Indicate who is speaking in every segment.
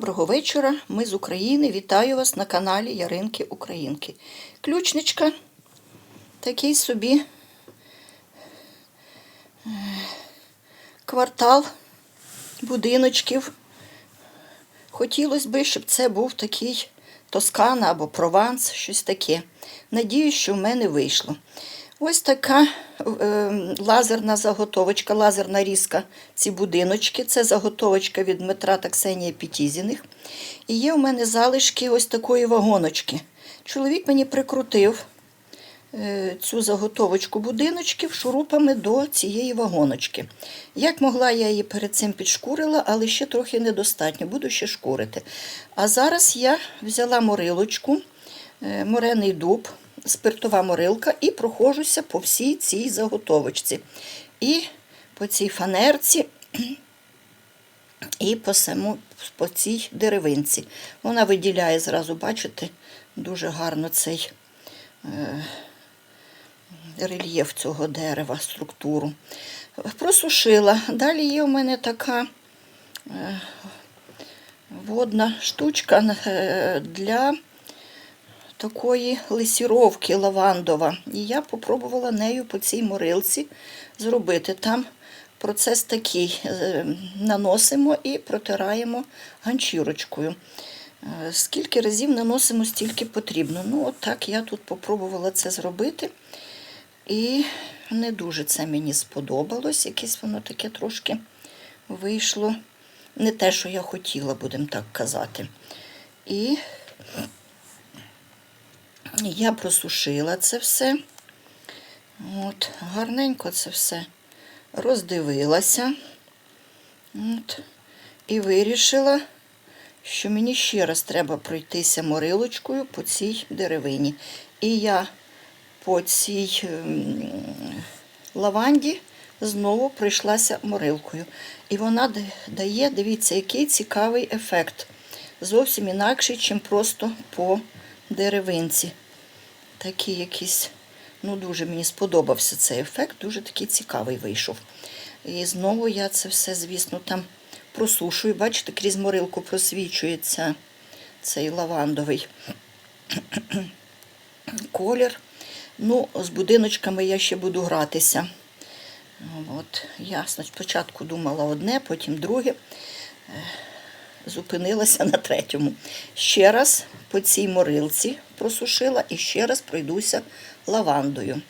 Speaker 1: Доброго вечора. Ми з України. Вітаю вас на каналі Яринки Українки. Ключничка такий собі е, квартал будиночків. Хотілося б, щоб це був такий Тоскана або Прованс, щось таке. Надіюсь, що в мене вийшло. Ось така е, лазерна заготовочка, лазерна різка ці будиночки. Це заготовочка від Дмитра та Ксенії Пітізіних. І є у мене залишки ось такої вагоночки. Чоловік мені прикрутив е, цю заготовочку будиночків шурупами до цієї вагоночки. Як могла, я її перед цим підшкурила, але ще трохи недостатньо, буду ще шкурити. А зараз я взяла морилочку, е, морений дуб, спиртова морилка і прохожуся по всій цій заготовочці. І по цій фанерці, і по, саму, по цій деревинці. Вона виділяє зразу, бачите, дуже гарно цей е, рельєф цього дерева, структуру. Просушила. Далі є у мене така е, водна штучка е, для такої лисіровки лавандова. І я попробувала нею по цій морилці зробити. Там процес такий: е, наносимо і протираємо ганчірочкою. Е, Скільки разів наносимо, стільки потрібно. Ну, от так я тут попробувала це зробити. І не дуже це мені сподобалось. Якесь воно таке трошки вийшло. Не те, що я хотіла, будемо так казати. І я просушила це все. От, гарненько це все роздивилася. От, і вирішила, що мені ще раз треба пройтися морилочкою по цій деревині. І я по цій ем, лаванді знову пройшлася морилкою. І вона дає, дивіться, який цікавий ефект. Зовсім інакший, ніж просто по деревинці. Такий якийсь, ну дуже мені сподобався цей ефект, дуже такий цікавий вийшов. І знову я це все, звісно, там просушую. Бачите, крізь морилку просвічується цей лавандовий колір. Ну, з будиночками я ще буду гратися. От, я спочатку думала одне, потім друге. Е, Зупинилася на третьому. Ще раз по цій морилці просушила і ще раз пройдуся лавандою.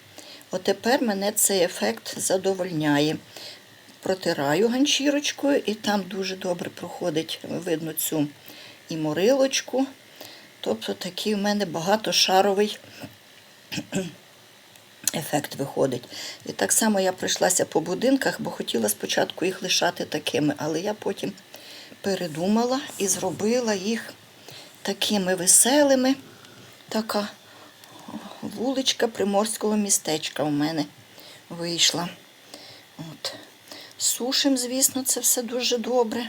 Speaker 1: От тепер мене цей ефект задовольняє. Протираю ганчірочкою, і там дуже добре проходить, видно, цю і морилочку. Тобто такий в мене багатошаровий ефект виходить. І так само я пройшлася по будинках, бо хотіла спочатку їх лишати такими, але я потім передумала і зробила їх такими веселими. Така вуличка приморського містечка у мене вийшла. От. Сушим, звісно, це все дуже добре.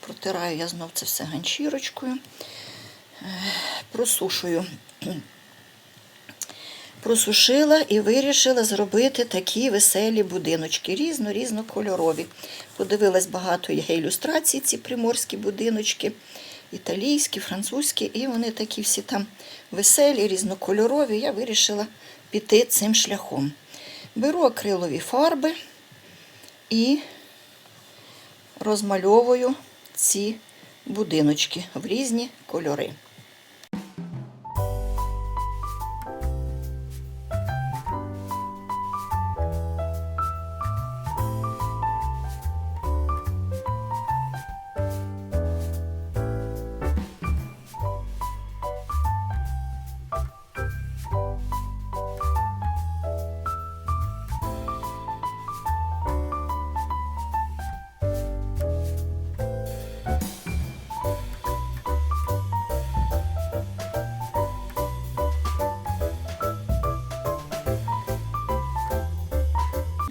Speaker 1: Протираю я знов це все ганчірочкою. Е, Просушую. Просушила і вирішила зробити такі веселі будиночки, різно-різнокольорові. Подивилась багато є ілюстрацій, ці приморські будиночки, італійські, французькі, і вони такі всі там веселі, різнокольорові. Я вирішила піти цим шляхом. Беру акрилові фарби і розмальовую ці будиночки в різні кольори.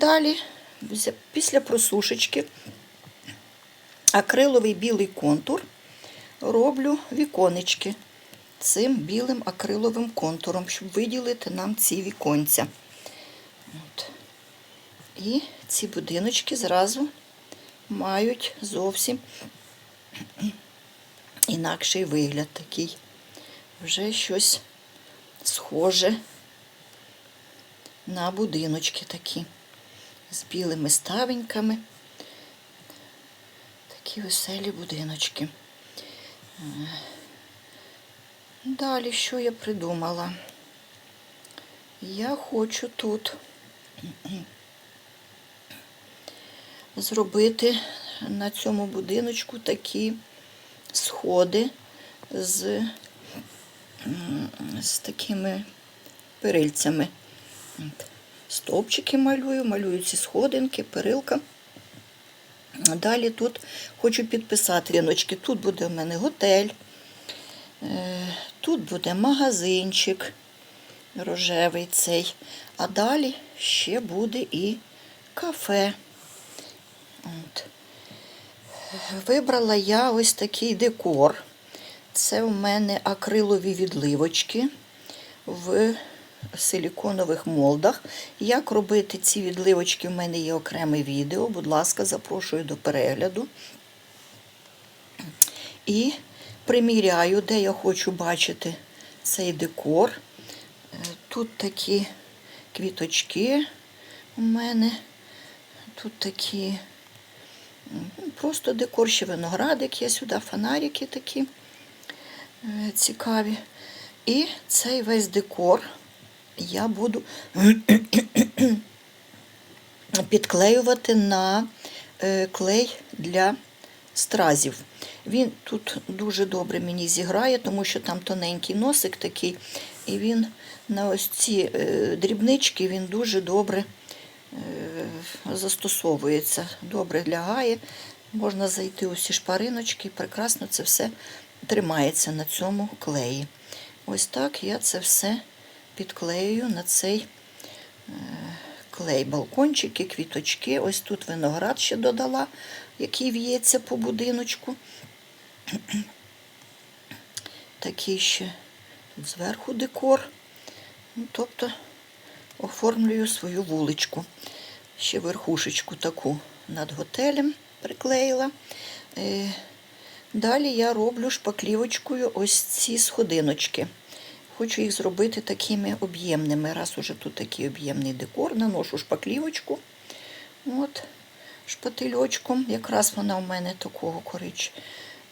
Speaker 1: Далі, після просушечки, акриловий білий контур роблю віконечки цим білим акриловим контуром, щоб виділити нам ці віконця. От. І ці будиночки зразу мають зовсім інакший вигляд такий. Вже щось схоже на будиночки такі. З білими ставеньками. Такі веселі будиночки. Е, Далі що я придумала? Я хочу тут зробити на цьому будиночку такі сходи з, з такими перильцями. Стовпчики малюю, малюю ці сходинки, перилка. Далі тут хочу підписати ріночки. Тут буде в мене готель, е, тут буде магазинчик рожевий цей. А далі ще буде і кафе. От. Вибрала я ось такий декор. Це у мене акрилові відливочки в силіконових молдах. Як робити ці відливочки, в мене є окреме відео. Будь ласка, запрошую до перегляду. І приміряю, де я хочу бачити цей декор. Тут такі квіточки у мене. Тут такі просто декор, ще виноградик є сюди, фонарики такі е, цікаві. І цей весь декор я буду підклеювати на е, клей для стразів. Він тут дуже добре мені зіграє, тому що там тоненький носик такий, і він на ось ці е, дрібнички він дуже добре е, застосовується, добре лягає. Можна зайти у всі шпариночки, і прекрасно це все тримається на цьому клеї. Ось так я це все підклею на цей е, клей. Балкончики, квіточки. Ось тут виноград ще додала, який в'ється по будиночку. Такий ще тут зверху декор. Ну, тобто оформлюю свою вуличку. Ще верхушечку таку над готелем приклеїла. Е, Далі я роблю шпаклівочкою ось ці сходиночки. Хочу їх зробити такими об'ємними. Раз уже тут такий об'ємний декор, наношу шпаклівочку. От, шпательочком. Якраз вона у мене такого корич,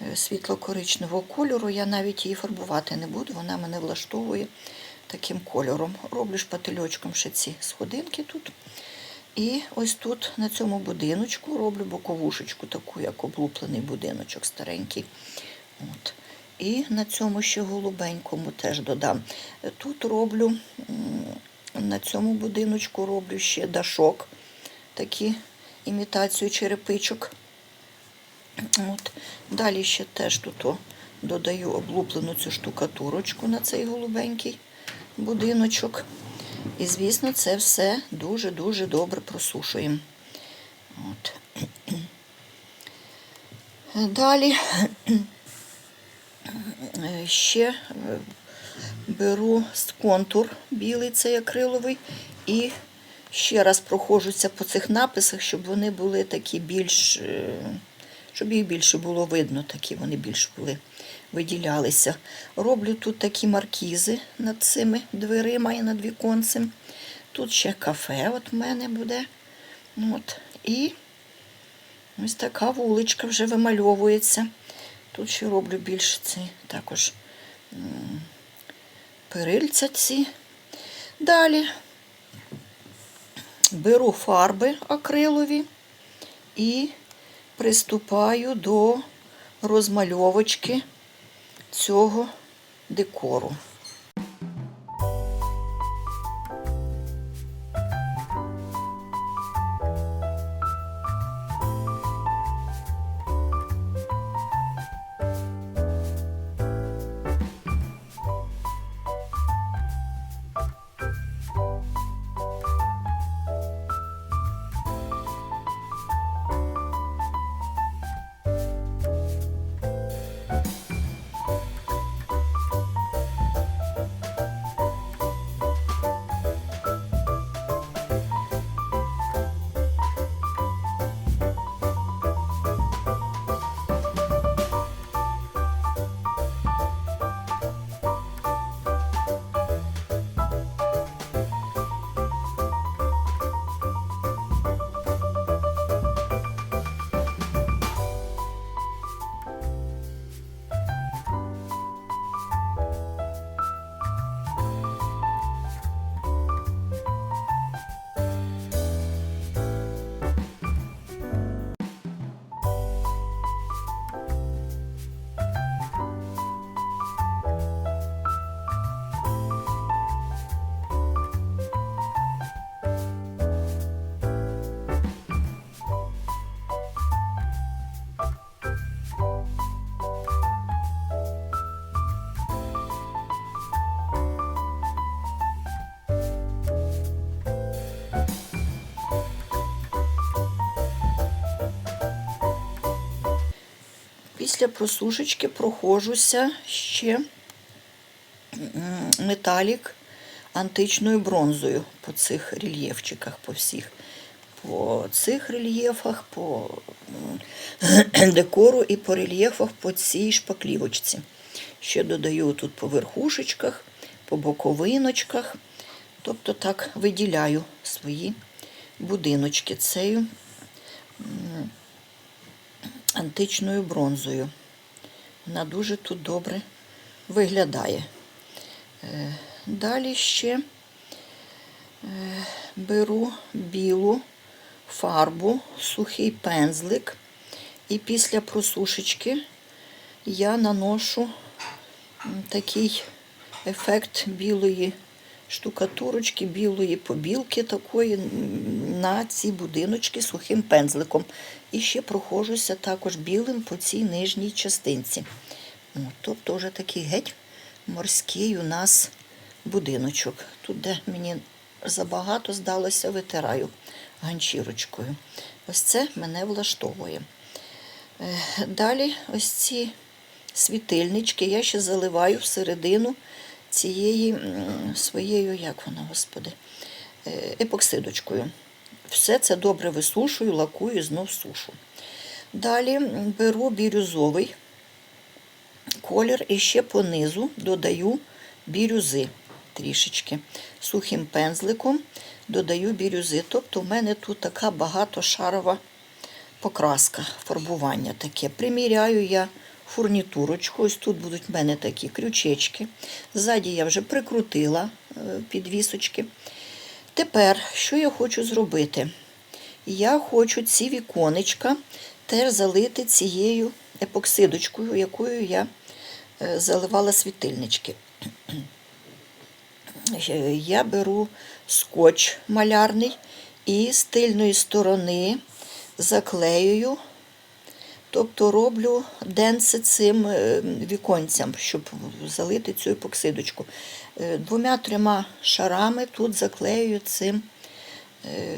Speaker 1: е, світло-коричневого кольору. Я навіть її фарбувати не буду, вона мене влаштовує таким кольором. Роблю шпательочком ще ці сходинки тут. І ось тут на цьому будиночку роблю боковушечку, таку, як облуплений будиночок старенький. От. І на цьому ще голубенькому теж додам. Тут роблю, на цьому будиночку роблю ще дашок, такі імітацію черепичок. От. Далі ще теж тут додаю облуплену цю штукатурочку на цей голубенький будиночок. І, звісно, це все дуже-дуже добре просушуємо. От. Далі ще е, беру контур білий цей акриловий і ще раз проходжуся по цих написах, щоб вони були такі більш, е, щоб їх більше було видно, такі вони більш були, виділялися. Роблю тут такі маркізи над цими дверима і над віконцем. Тут ще кафе от в мене буде. От. І ось така вуличка вже вимальовується. Ще роблю більше ці також перильця ці. Далі беру фарби акрилові і приступаю до розмальовочки цього декору. Після просушечки проходжуся ще металік античною бронзою по цих рельєфчиках, по всіх. По цих рельєфах, по декору і по рельєфах по цій шпаклівочці. Ще додаю тут по верхушечках, по боковиночках. Тобто так виділяю свої будиночки цією античною бронзою. Вона дуже тут добре виглядає. Е, Далі ще е, беру білу фарбу, сухий пензлик, і після просушечки я наношу такий ефект білої штукатурочки, білої побілки такої на ці будиночки сухим пензликом. І ще проходжуся також білим по цій нижній частинці. О, тобто вже такий геть морський у нас будиночок. Тут, де мені забагато здалося, витираю ганчірочкою. Ось це мене влаштовує. Е, Далі ось ці світильнички я ще заливаю всередину цієї своєю, як вона, господи, е, епоксидочкою. Все це добре висушую, лакую, і знов сушу. Далі беру бірюзовий колір і ще понизу додаю бірюзи трішечки. Сухим пензликом додаю бірюзи. Тобто в мене тут така багатошарова покраска, фарбування таке. Приміряю я фурнітурочку. Ось тут будуть в мене такі крючечки. Ззаді я вже прикрутила е, підвісочки. Тепер, що я хочу зробити? Я хочу ці віконечка теж залити цією епоксидочкою, якою я е, заливала світильнички. Я беру скотч малярний і з тильної сторони заклеюю, тобто роблю денце цим е, віконцям, щоб залити цю епоксидочку. Е, Двома-трьома шарами тут заклеюю цим е,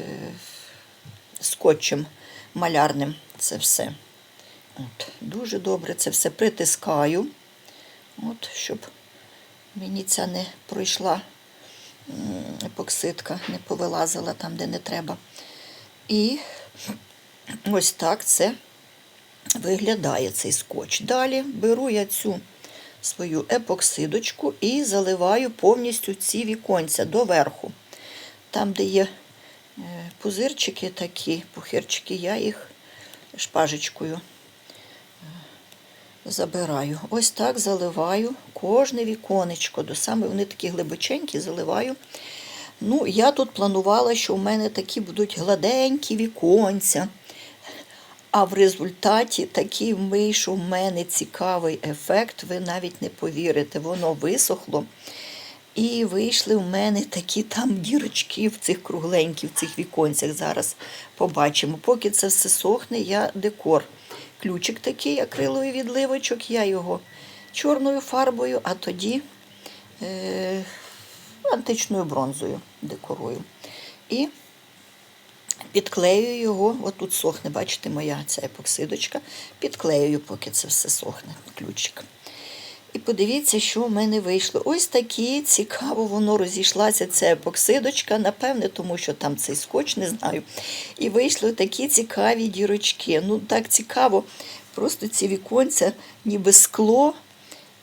Speaker 1: скотчем малярним це все. От, дуже добре це все притискаю, от, щоб мені ця не пройшла епоксидка, не повилазила там, де не треба. І ось так це виглядає цей скотч. Далі беру я цю свою епоксидочку і заливаю повністю ці віконця доверху. Там, де є е, пузирчики такі, пухирчики, я їх шпажечкою забираю. Ось так заливаю кожне віконечко. До саме вони такі глибоченькі, заливаю. Ну, я тут планувала, що в мене такі будуть гладенькі віконця. А в результаті такий вийшов в мене цікавий ефект, ви навіть не повірите, воно висохло. І вийшли в мене такі там дірочки в цих кругленьких, в цих віконцях. Зараз побачимо. Поки це все сохне, я декор. Ключик такий акриловий відливочок, я його чорною фарбою, а тоді е, античною бронзою декорую. І підклею його, отут сохне, бачите, моя ця епоксидочка, підклею, поки це все сохне, ключик. І подивіться, що в мене вийшло. Ось такі цікаво, воно розійшлася ця епоксидочка, напевне, тому що там цей скотч, не знаю. І вийшли такі цікаві дірочки. Ну, так цікаво, просто ці віконця, ніби скло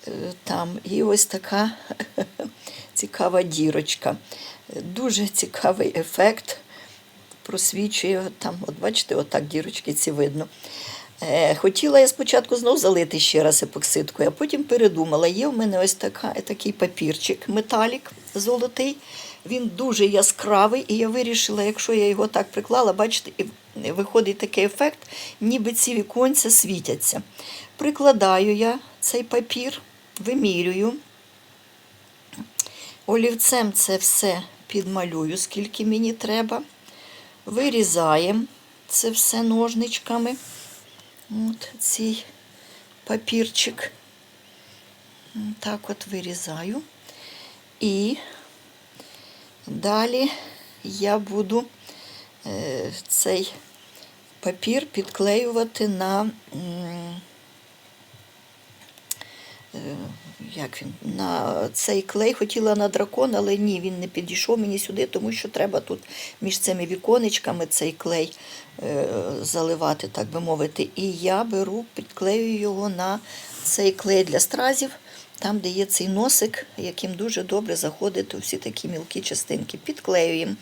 Speaker 1: е, там, і ось така цікава дірочка. Дуже цікавий ефект просвічує там, от бачите, отак дірочки ці видно. Е, Хотіла я спочатку знов залити ще раз епоксидкою, а потім передумала. Є в мене ось така, такий папірчик, металік золотий. Він дуже яскравий, і я вирішила, якщо я його так приклала, бачите, і виходить такий ефект, ніби ці віконця світяться. Прикладаю я цей папір, вимірюю. Олівцем це все підмалюю, скільки мені треба. Вирізаємо це все ножничками. От цей папірчик. Так от вирізаю. І далі я буду е, цей папір підклеювати на як він, на цей клей хотіла на дракон, але ні, він не підійшов мені сюди, тому що треба тут між цими віконечками цей клей е, заливати, так би мовити. І я беру, підклею його на цей клей для стразів, там, де є цей носик, яким дуже добре заходить у всі такі мілкі частинки. Підклеюємо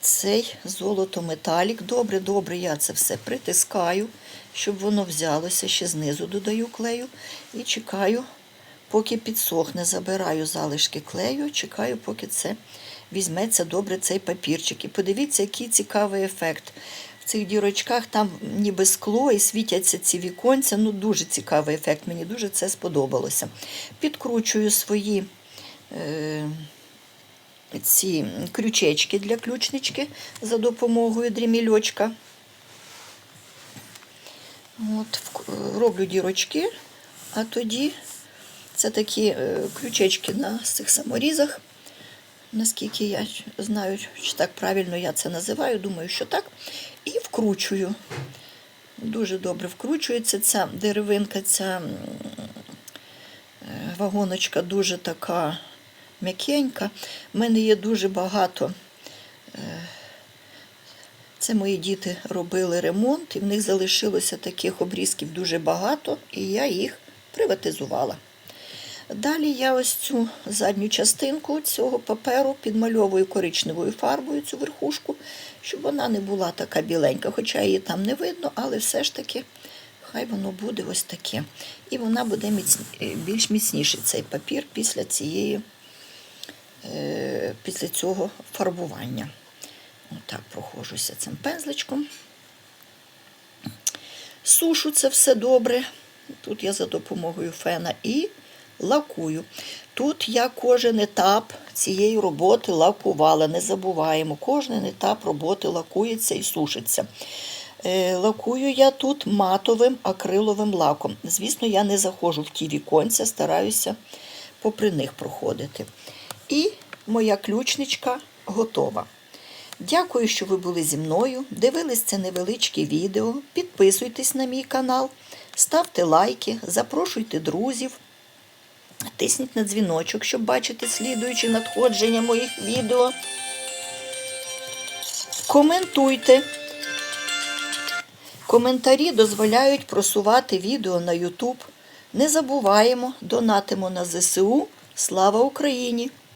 Speaker 1: цей золото-металік. Добре, добре, я це все притискаю, щоб воно взялося. Ще знизу додаю клею і чекаю, поки підсохне. Забираю залишки клею, чекаю, поки це візьметься добре цей папірчик. І подивіться, який цікавий ефект. В цих дірочках там ніби скло і світяться ці віконця. Ну, дуже цікавий ефект. Мені дуже це сподобалося. Підкручую свої. Е- ці крючечки для ключнички за допомогою дрімільочка. От, роблю дірочки, а тоді це такі е, крючечки на цих саморізах. Наскільки я знаю, чи так правильно я це називаю, думаю, що так. І вкручую. Дуже добре вкручується ця деревинка, ця е, вагоночка дуже така м'якенька. У мене є дуже багато. е, Це мої діти робили ремонт, і в них залишилося таких обрізків дуже багато, і я їх приватизувала. Далі я ось цю задню частинку цього паперу підмальовую коричневою фарбою цю верхушку, щоб вона не була така біленька, хоча її там не видно, але все ж таки хай воно буде ось таке. І вона буде міцні, більш міцніший цей папір після цієї, е, після цього фарбування. Отак прохожуся цим пензличком. Сушу це все добре. Тут я за допомогою фена і лакую. Тут я кожен етап цієї роботи лакувала. Не забуваємо, кожен етап роботи лакується і сушиться. Е, Лакую я тут матовим акриловим лаком. Звісно, я не заходжу в ті віконця, стараюся попри них проходити. І моя ключничка готова. Дякую, що ви були зі мною. Дивились це невеличке відео. Підписуйтесь на мій канал, ставте лайки, запрошуйте друзів, тисніть на дзвіночок, щоб бачити слідуючі надходження моїх відео. Коментуйте. Коментарі дозволяють просувати відео на YouTube. Не забуваємо, донатимо на ЗСУ. Слава Україні!